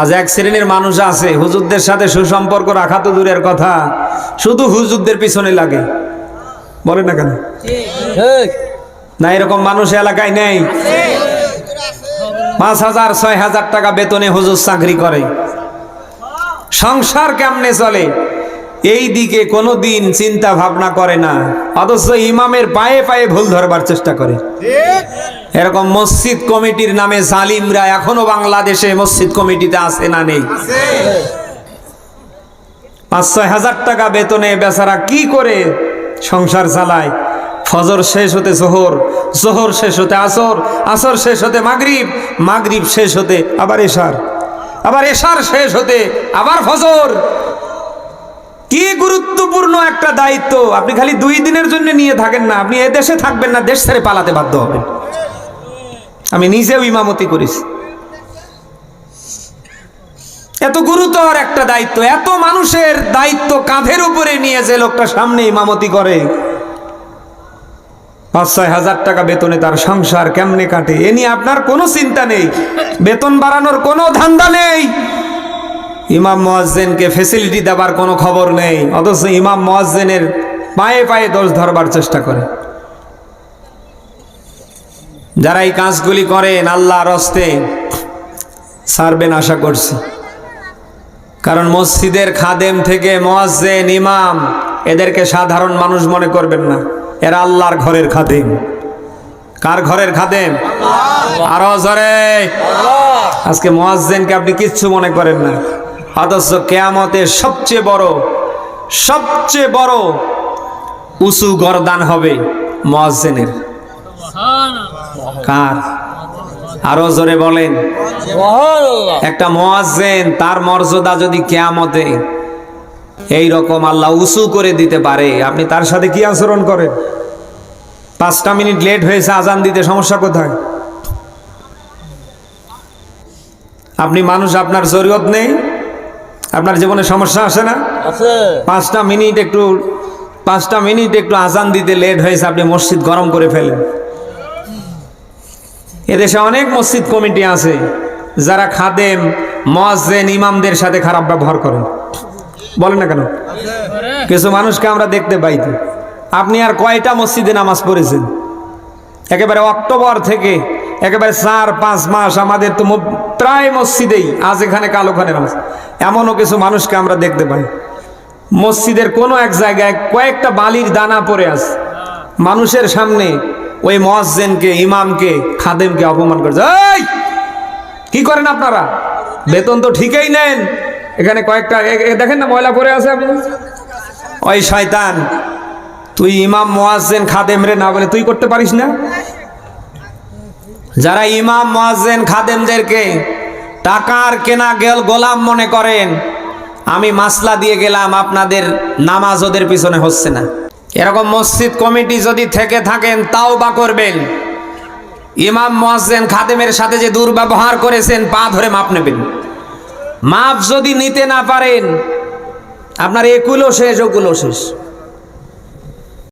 আজ এক শ্রেণির মানুষ আছে হুজুরদের সাথে সুসম্পর্ক রাখা তো দূরের কথা শুধু হুজুরদের পিছনে লাগে। বলে না কেন? না এরকম মানুষ এলাকায় নেই। পাঁচ হাজার ছয় হাজার টাকা বেতনে হুজুর চাকরি করে। সংসার কেমনে চলে? এই দিকে কোনো দিন চিন্তা ভাবনা করে না। অথচ ইমামের পায়ে পায়ে ভুল ধরবার চেষ্টা করে। এরকম মসজিদ কমিটির নামে জালিমরা এখনও বাংলাদেশে মসজিদ কমিটিতে আছে না নেই? পাঁচ ছয় হাজার টাকা বেতনে বেচারা কি করে সংসার চালায়? ফজর শেষ হতে জোহর জোহর শেষ হতে আসর আসর শেষ হতে মাগরিব মাগরিব শেষ হতে আবার এশার আবার এশার শেষ হতে আবার ফজর। কি গুরুত্বপূর্ণ একটা দায়িত্ব? আপনি খালি দুই দিনের জন্য নিয়ে থাকেন না, আপনি এ দেশে থাকবেন না, দেশ ছেড়ে পালাতে বাধ্য হবেন। আমি নিজেও ইমামতি করেছি। এত গুরুতর একটা দায়িত্ব, এত মানুষের দায়িত্ব কাঁধের উপরে নিয়ে যে লোকটা সামনে ইমামতি করে। পাঁচ, ছয় হাজার টাকা বেতনে তার সংসার কেমনে কাটে, এ নিয়ে আপনার কোনো চিন্তা নেই। বেতন বাড়ানোর কোনো ধান্দা নেই। ইমাম মোয়াজ্জেনকে ফেসিলিটি দেবার কোনো খবর নেই। অথচ ইমাম মোয়াজ্জেনের পায়ে পায়ে দোষ ধরবার চেষ্টা করে। যারা এই কাজগুলি করেন আল্লাহর হস্তে সারবেন আশা করছি। কারণ মসজিদের খাদেম থেকে মোয়াজ্জেন ইমাম এদেরকে সাধারণ মানুষ মনে করবেন না। এরা আল্লাহর ঘরের খাদেম। কার ঘরের খাদেম? আরও জরে। আজকে মোয়াজ্জেনকে আপনি কিচ্ছু মনে করেন না। অথচ কেয়ামতের সবচেয়ে বড় সবচেয়ে বড় উঁচু গরদান হবে মোয়াজ্জেনের। কার? আরও জোরে বলেন। একটা মোয়াজ্জেন তার মর্যাদা যদি কেয়ামতে এই রকম আল্লাহ উঁচু করে দিতে পারে আপনি তার সাথে কি আচরণ করেন? পাঁচটা মিনিট লেট হয়েছে আজান দিতে সমস্যা কোথায়? আপনি মানুষ আপনার জরুরত নেই? আপনার জীবনে সমস্যা আসে না? পাঁচটা মিনিট একটু পাঁচটা মিনিট একটু আজান দিতে লেট হয়েছে আপনি মসজিদ গরম করে ফেলেন। এদেশে অনেক মসজিদ কমিটি আছে যারা খাদেম মসজেন ইমামদের সাথে খারাপ ব্যবহার করেন। বলেন না কেন? কিছু মানুষকে আমরা দেখতে পাই আপনি আর কয়টা মসজিদে নামাজ পড়েছেন? একেবারে অক্টোবর থেকে একেবারে চার, পাঁচ মাস আমাদের তো প্রায় মসজিদেই, আজ এখানে কাল ওখানে নামাজ এমনও কিছু মানুষকে আমরা দেখতে পাই। মসজিদের কোনো এক জায়গায় কয়েকটা বালির দানা পড়ে আছে। মানুষের সামনে ওই মসজেনকে ইমামকে, খাদেমকে অপমান করছে। কি করেন আপনারা? বেতন তো ঠিকই নেন। এখানে কয়েকটা দেখেন না, ময়লা পরে আছে আপনি ওই শয়তান, তুই ইমাম মোয়াজ্জেন খাদেম রে না বলে তুই করতে পারিস না? যারা ইমাম, মোয়াজ্জেন, খাদেমদেরকে টাকার কেনা গেল গোলাম মনে করেন, আমি মাসলা দিয়ে গেলাম, আপনাদের নামাজ ওদের পিছনে হচ্ছে না। এরকম মসজিদ কমিটি যদি থেকে থাকেন, তাও বা করবেন। ইমাম, মোয়াজ্জেন, খাদেমের সাথে যে দুর্ব্যবহার করেছেন, পা ধরে মাপ নেবেন। মাপ যদি নিতে না পারেন, আপনার একুলো শেষ, ওকুলও শেষ।